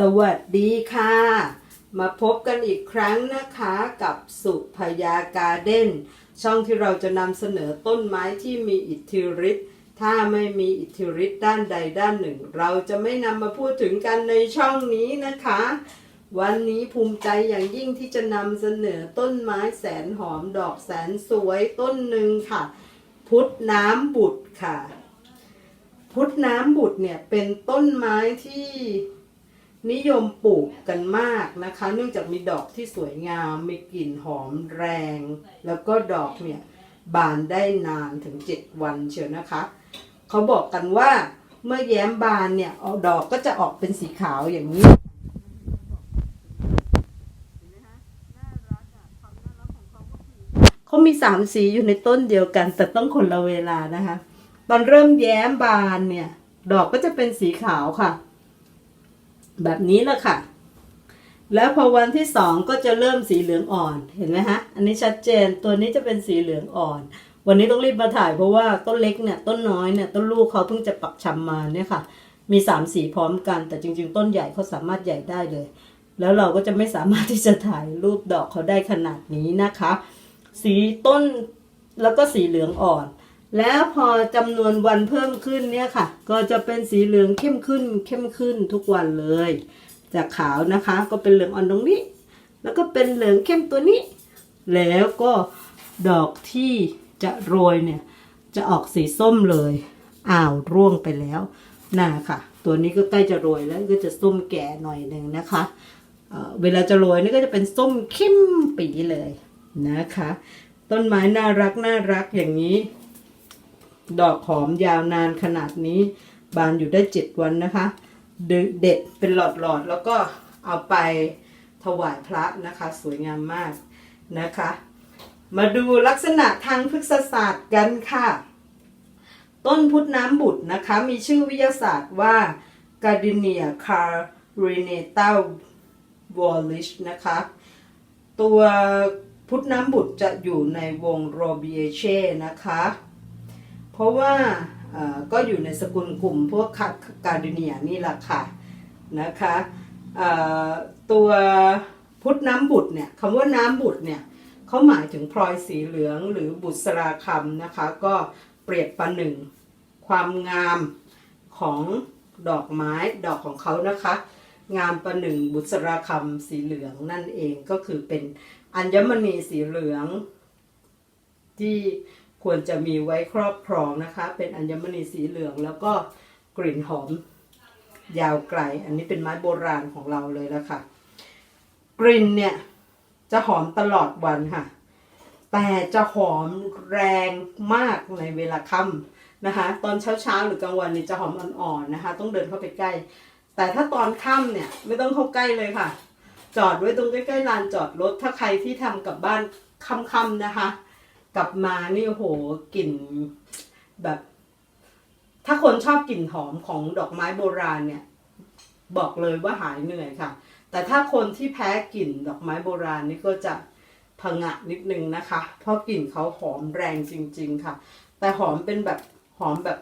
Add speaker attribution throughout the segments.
Speaker 1: สวัสดีค่ะ มาพบกันอีกครั้งนะคะกับสุพยาการ์เด้น ช่องที่เราจะนำเสนอต้นไม้ที่มีอิทธิฤทธิ์ถ้าไม่มีอิทธิฤทธิ์ด้านใดด้านหนึ่ง เราจะไม่นำมาพูดถึงกันในช่องนี้นะคะ วันนี้ภูมิใจอย่างยิ่งที่จะนำเสนอต้นไม้แสนหอมดอกแสนสวยต้นหนึ่งค่ะ พุทธน้ำบุตรค่ะ พุทธน้ำบุตรเนี่ยเป็นต้นไม้ที่ นิยมปลูกกันมากนะคะ เนื่องจากมีดอกที่สวยงาม มีกลิ่นหอมแรง แล้วก็ดอกเนี่ยบานได้นานถึง 7 วันเชียวนะคะ เขาบอกกันว่าเมื่อแย้มบานเนี่ยออกดอกก็จะออกเป็นสีขาวอย่างนี้เขามีสามสีอยู่ในต้นเดียวกัน แต่ต้องคนละเวลานะคะ ตอนเริ่มแย้มบานเนี่ย ดอกก็จะเป็นสีขาวค่ะ แบบนี้แหละค่ะ แล้วพอวันที่สองก็จะเริ่มสีเหลืองอ่อนเห็นไหมฮะ อันนี้ชัดเจนตัวนี้จะเป็นสีเหลืองอ่อน วันนี้ต้องรีบมาถ่ายเพราะว่าต้นเล็กเนี่ยต้นน้อยเนี่ยต้นลูกเขาเพิ่งจะปักชำมาเนี่ยค่ะ มีสามสีพร้อมกัน แต่จริง ๆ ต้นใหญ่เขาสามารถใหญ่ได้เลย แล้วเราก็จะไม่สามารถที่จะถ่ายรูปดอกเขาได้ขนาดนี้นะคะ สีต้นแล้วก็สีเหลืองอ่อน แล้วพอจำนวนวันเพิ่มขึ้นเนี่ยค่ะ ก็จะเป็นสีเหลืองเข้มขึ้น เข้มขึ้นทุกวันเลย จากขาวนะคะก็เป็นเหลืองอ่อนตรงนี้ แล้วก็เป็นเหลืองเข้มตัวนี้ แล้วก็ดอกที่จะโรยเนี่ย จะออกสีส้มเลยอ้าวร่วงไปแล้วน่าค่ะ ตัวนี้ก็ใกล้จะโรยแล้วก็จะส้มแก่หน่อยหนึ่งนะคะเเวลาจะโรยนี่ก็จะเป็นส้มเข้มปีเลยนะคะ ต้นไม้น่ารักน่ารักอย่างนี้ ดอกหอมยาวนานขนาดนี้ บานอยู่ได้เจ็ดวันนะคะเดเด็ดเป็นหลอดๆ แล้วก็เอาไปถวายพระนะคะ สวยงามมากนะคะ มาดูลักษณะทางพฤกษศาสตร์กันค่ะ ต้นพุทธน้ำบุตรนะคะ มีชื่อวิทยาศาสตร์ว่า Gardenia carinata w a l l i s h นะคะ ตัวพุทธน้ำบุตรจะอยู่ในวงโรเบียเช่นะคะ เพราะว่าก็อยู่ในสกุลกลุ่มพวกการดิเนียนี่แหละค่ะนะคะตัวพุทธน้ำบุตรเนี่ยคำว่าน้ำบุตรเนี่ยเขาหมายถึงพลอยสีเหลืองหรือบุษราคำนะคะ ก็เปรียบประหนึ่งความงามของดอกไม้ดอกของเขานะคะ งามประหนึ่งบุษราคำสีเหลืองนั่นเองก็คือเป็นอัญมณีสีเหลืองที่ ควรจะมีไว้ครอบครองนะคะ เป็นอัญมณีสีเหลือง แล้วก็กลิ่นหอมยาวไกล อันนี้เป็นไม้โบราณของเราเลยแล้วค่ะ กลิ่นเนี่ยจะหอมตลอดวันค่ะ แต่จะหอมแรงมากในเวลาค่ำนะคะ ตอนเช้าๆหรือกลางวันนี่จะหอมอ่อนๆนะคะ ต้องเดินเข้าไปใกล้ แต่ถ้าตอนค่ำเนี่ยไม่ต้องเข้าใกล้เลยค่ะ จอดไว้ตรงใกล้ๆลานจอดรถ ถ้าใครที่ทำกับบ้านค่ำๆนะคะ กลับมานี่โอ้โหกลิ่นแบบ ถ้าคนชอบกลิ่นหอมของดอกไม้โบราณเนี่ย บอกเลยว่าหายเหนื่อยค่ะ แต่ถ้าคนที่แพ้กลิ่นดอกไม้โบราณนี่ก็จะผงะนิดนึงนะคะ เพราะกลิ่นเขาหอมแรงจริง ๆ ค่ะ แต่หอมเป็นแบบหอมแบบ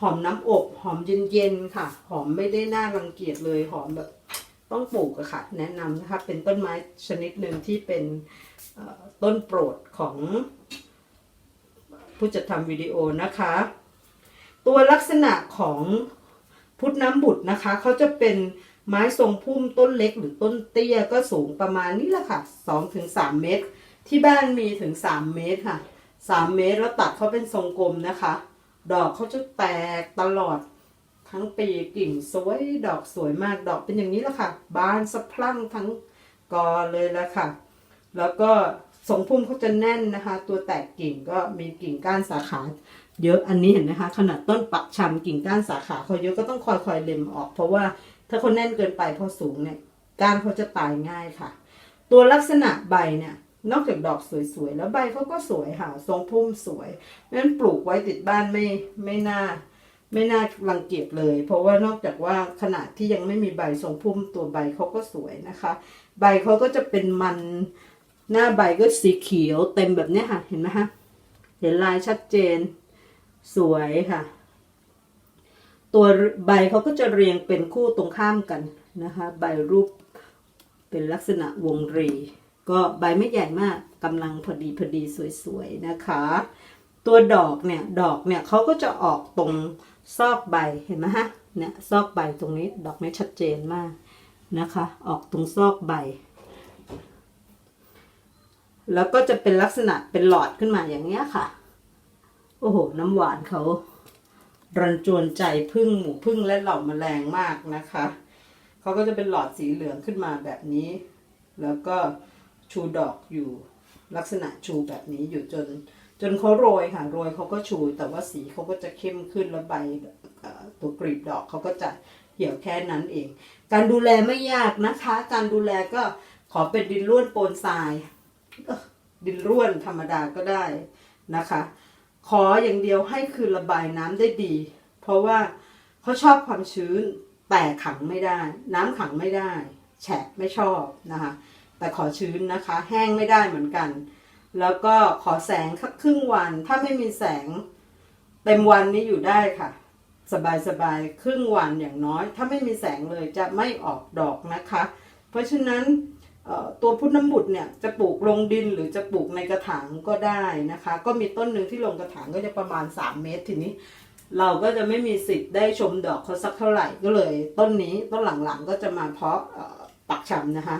Speaker 1: หอมน้ำอบหอมเย็นๆค่ะ หอมไม่ได้น่ารังเกียจเลยหอมแบบต้องปลูกอะค่ะ แนะนำนะคะ เป็นต้นไม้ชนิดหนึ่งที่เป็นต้นโปรดของ ผู้จัดทำวิดีโอนะคะ ตัวลักษณะของพุทธน้ำบุตรนะคะ เขาจะเป็นไม้ทรงพุ่มต้นเล็กหรือต้นเตี้ยก็สูงประมาณนี้แหละค่ะ2ถึง3เมตร ที่บ้านมีถึง 3 เมตรค่ะ 3 เมตรแล้วตัดเขาเป็นทรงกลมนะคะ ดอกเขาจะแตกตลอดทั้งปีกิ่งสวยดอกสวยมากดอกเป็นอย่างนี้แหละค่ะ บานสะพรั่งทั้งกอเลยล้วค่ะ แล้วก็ ทรงพุ่มเขาจะแน่นนะคะ ตัวแตกกิ่งก็มีกิ่งก้านสาขาเยอะอันนี้เห็นไหมคะ ขนาดต้นปักชำกิ่งก้านสาขาเขาเยอะก็ต้องคอยคอยเล็มออก เพราะว่าถ้าเขาแน่นเกินไปพอสูงเนี่ยก้านเขาจะตายง่ายค่ะ ตัวลักษณะใบเนี่ยนอกจากดอกสวยๆ แล้วใบเขาก็สวยค่ะ ทรงพุ่มสวยเพราะนั้นปลูกไว้ติดบ้านไม่ไม่น่า ไม่น่ารังเกียจเลย เพราะว่านอกจากว่าขนาดที่ยังไม่มีใบทรงพุ่มตัวใบเขาก็สวยนะคะ ใบเขาก็จะเป็นมัน หน้าใบก็สีเขียวเต็มแบบนี้ค่ะ เห็นไหมคะเห็นลายชัดเจนสวยค่ะ ตัวใบเขาก็จะเรียงเป็นคู่ตรงข้ามกันนะคะ ใบรูปเป็นลักษณะวงรี ก็ใบไม่ใหญ่มากกำลังพอดีพอดีสวยๆนะคะ ตัวดอกเนี่ยดอกเนี่ยเขาก็จะออกตรงซอกใบเห็นไหมฮะเนี่ยซอกใบตรงนี้ดอกนี้ชัดเจนมากนะคะ ออกตรงซอกใบ แล้วก็จะเป็นลักษณะเป็นหลอดขึ้นมาอย่างเงี้ยค่ะ โอ้โห น้ำหวานเขารันจวนใจพึ่งหมูพึ่งและเหล่าแมลงมากนะคะ เขาก็จะเป็นหลอดสีเหลืองขึ้นมาแบบนี้ แล้วก็ชูดอกอยู่ลักษณะชูแบบนี้อยู่จน จนเขาโรยค่ะโรยเขาก็ชู แต่ว่าสีเขาก็จะเข้มขึ้นแล้วใบตัวกลีบดอกเขาก็จะเหี่ยวแค่นั้นเอง การดูแลไม่ยากนะคะ การดูแลก็ขอเป็นดินร่วนโปนทราย ดินร่วนธรรมดาก็ได้นะคะ ขออย่างเดียวให้คือระบายน้ำได้ดี เพราะว่าเขาชอบความชื้นแต่ขังไม่ได้ น้ำขังไม่ได้ แฉะไม่ชอบนะคะ แต่ขอชื้นนะคะ แห้งไม่ได้เหมือนกัน แล้วก็ขอแสงครึ่งวัน ถ้าไม่มีแสงเต็มวันนี้อยู่ได้ค่ะ สบายสบายๆครึ่งวันอย่างน้อย ถ้าไม่มีแสงเลยจะไม่ออกดอกนะคะ เพราะฉะนั้น ตัวพุทธน้ำบุตรเนี่ยจะปลูกลงดินหรือจะปลูกในกระถางก็ได้นะคะ ก็มีต้นหนึ่งที่ลงกระถางก็จะประมาณ 3 เมตรทีนี้ เราก็จะไม่มีสิทธิ์ได้ชมดอกเขาสักเท่าไหร่ก็เลย ต้นนี้ต้นหลังๆก็จะมาเพาะปักชำนะคะ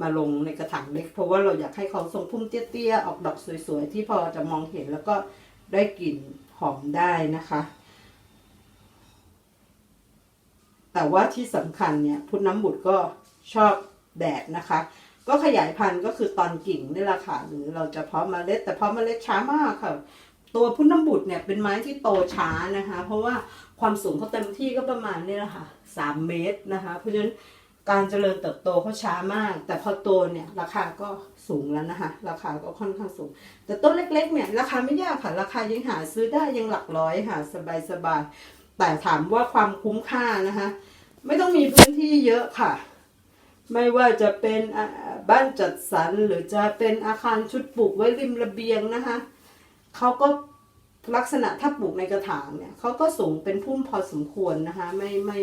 Speaker 1: มาลงในกระถางเล็ก เพราะว่าเราอยากให้เขาทรงพุ่มเตี้ยๆออกดอกสวยๆที่พอจะมองเห็นแล้วก็ได้กลิ่นหอมได้นะคะ แต่ว่าที่สำคัญเนี่ยพุทธน้ำบุตรก็ชอบ แดดนะคะ ก็ขยายพันธุ์ก็คือตอนกิ่งนี่แหละค่ะหรือเราจะเพาะเมล็ด แต่เพาะเมล็ดช้ามากค่ะ ตัวพุทธน้ำบุตรเนี่ยเป็นไม้ที่โตช้านะคะ เพราะว่าความสูงเขาเต็มที่ก็ประมาณนี่แหละค่ะสามเมตรนะคะ เพราะฉะนั้นการเจริญเติบโตเขาช้ามาก แต่พอโตเนี่ยราคาก็สูงแล้วนะคะ ราคาก็ค่อนข้างสูง แต่ต้นเล็กๆเนี่ยราคาไม่ยากค่ะ ราคายังหาซื้อได้ยังหลักร้อยค่ะสบายๆแต่ถามว่าความคุ้มค่านะคะ ไม่ต้องมีพื้นที่เยอะค่ะ ไม่ว่าจะเป็นบ้านจัดสรรหรือจะเป็นอาคารชุดปลูกไว้ริมระเบียงนะคะเขาก็ลักษณะถ้าปลูกในกระถางเนี่ยเขาก็สูงเป็นพุ่มพอสมควรนะคะไม่ไม่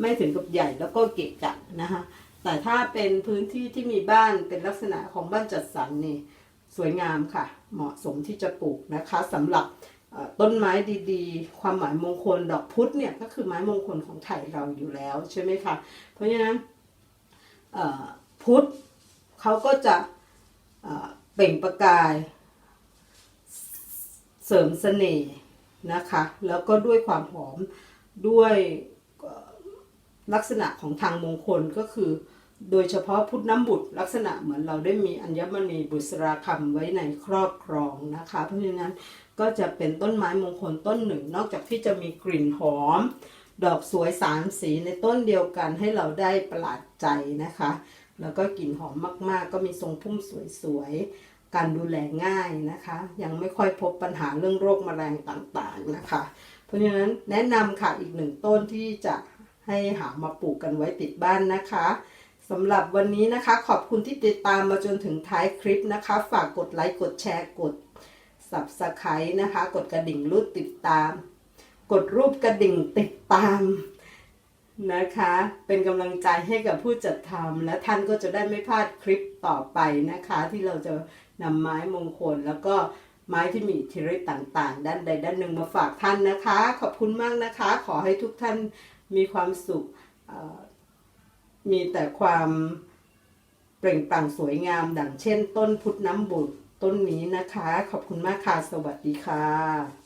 Speaker 1: ไม่ถึงกับใหญ่แล้วก็เกะกะนะคะแต่ถ้าเป็นพื้นที่ที่มีบ้านเป็นลักษณะของบ้านจัดสรรนี่สวยงามค่ะ เหมาะสมที่จะปลูกนะคะสำหรับต้นไม้ดีๆ ความหมายมงคลดอกพุธเนี่ยก็คือไม้มงคลของไทยเราอยู่แล้วใช่ไหมคะเพราะฉะนั้น พุทธเขาก็จะเปล่งประกาย เสริมเสน่ห์นะคะ แล้วก็ด้วยความหอมด้วยลักษณะของทางมงคลก็คือ โดยเฉพาะพุทธน้ำบุตรลักษณะเหมือนเราได้มีอัญมณีบุษราคำไว้ในครอบครองนะคะ เพราะฉะนั้นก็จะเป็นต้นไม้มงคลต้นหนึ่ง นอกจากที่จะมีกลิ่นหอม ดอกสวยสามสีในต้นเดียวกันให้เราได้ประหลาดใจนะคะ แล้วก็กลิ่นหอมมาก ๆ ก็มีทรงพุ่มสวยๆ การดูแลง่ายนะคะ ยังไม่ค่อยพบปัญหาเรื่องโรคแมลงต่างๆนะคะ เพราะฉะนั้นแนะนำค่ะอีกหนึ่งต้นที่จะให้หามาปลูกกันไว้ติดบ้านนะคะสำหรับวันนี้นะคะ ขอบคุณที่ติดตามมาจนถึงท้ายคลิปนะคะ ฝากกดไลค์กดแชร์กด subscribe นะคะ กดกระดิ่งรูดติดตาม กดรูปกระดิ่งติดตามนะคะ เป็นกำลังใจให้กับผู้จัดทำและท่านก็จะได้ไม่พลาดคลิปต่อไปนะคะ ที่เราจะนำไม้มงคลแล้วก็ไม้ที่มีอิทธิฤทธิ์ต่างๆ ด้านใดด้านหนึ่งมาฝากท่านนะคะ ขอบคุณมากนะคะ ขอให้ทุกท่านมีความสุขมีแต่ความเปล่งปลั่งสวยงาม ดังเช่น ต้นพุทธน้ำบุตรต้นนี้นะคะ ขอบคุณมากค่ะ สวัสดีค่ะ